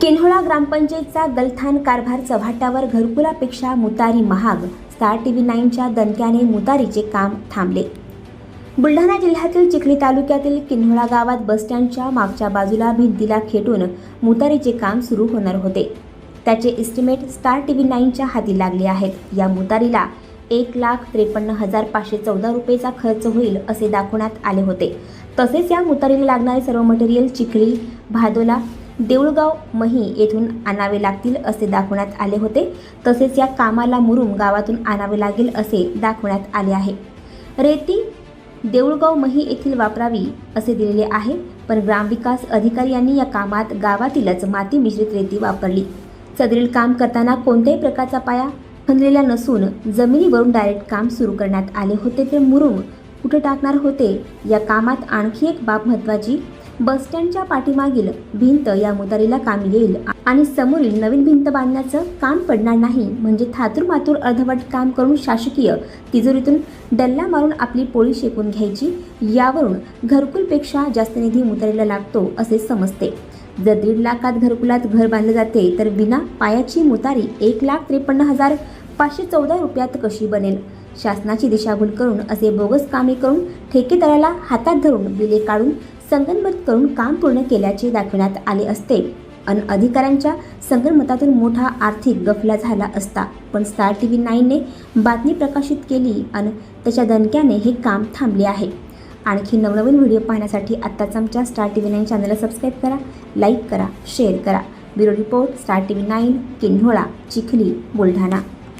किन्होळा ग्रामपंचायतचा गलथान कारभार चव्हाट्यावर घरकुलापेक्षा मुतारी महाग. स्टार टी व्ही नाईनच्या दणक्याने मुतारीचे काम थांबले. बुलढाणा जिल्ह्यातील चिखली तालुक्यातील किन्होळा गावात बसस्टँडच्या मागच्या बाजूला भिंतीला खेटून मुतारीचे काम सुरू होणार होते. त्याचे इस्टिमेट स्टार टी व्ही नाईनच्या हाती लागले आहेत. या मुतारीला एक लाख त्रेपन्न हजार पाचशे चौदा रुपयेचा खर्च होईल असे दाखवण्यात आले होते. तसेच या मुतारीला लागणारे सर्व मटेरियल चिखली भादोला देऊळगाव मही येथून आणावे लागतील असे दाखवण्यात आले होते. तसेच या कामाला मुरुम गावातून आणावे लागेल असे दाखवण्यात आले आहे. रेती देऊळगाव मही येथील वापरावी असे दिलेले आहे पण ग्रामविकास अधिकारी यांनी या कामात गावातीलच माती मिश्रित रेती वापरली. सदरील काम करताना कोणत्याही प्रकारचा पाया खणलेला नसून जमिनीवरून डायरेक्ट काम सुरू करण्यात आले होते ते मुरुम कुठे टाकणार होते? या कामात आणखी एक बाब महत्त्वाची बसस्टँडच्या पाठीमागील भिंत या मुतारीला कामी येईल. आणि समोरील नवीन भिंत बांधण्याचं काम पडणार नाही. म्हणजे थातूर मातूर अर्धवट काम करून शासकीय तिजोरीतून डल्ला मारून आपली पोळी शेकून घ्यायची यावरून घरकुलपेक्षा जास्त निधी मुतारीला लागतो असे समजते. जर दीड लाखात घरकुलात घर बांधले जाते तर विना पायाची मुतारी एक लाख त्रेपन्न हजार पाचशे चौदा रुपयात कशी बनेल? शासनाची दिशाभूल करून असे बोगस कामे करून ठेकेदाराला हातात धरून बिले काढून संगनमत करून काम पूर्ण केल्याचे दाखवण्यात आले असते. अन अधिकाऱ्यांच्या संगनमतातून मोठा आर्थिक गफला झाला असता. पण स्टार टी व्ही नाईनने बातमी प्रकाशित केली आणि त्याच्या दणक्याने हे काम थांबले आहे. आणखी नवनवीन व्हिडिओ पाहण्यासाठी आत्ताच आमच्या स्टार टी व्ही नाईन चॅनलला सबस्क्राईब करा लाईक करा शेअर करा. Bureau report star T V nine Kinhola Chikhli Buldhana.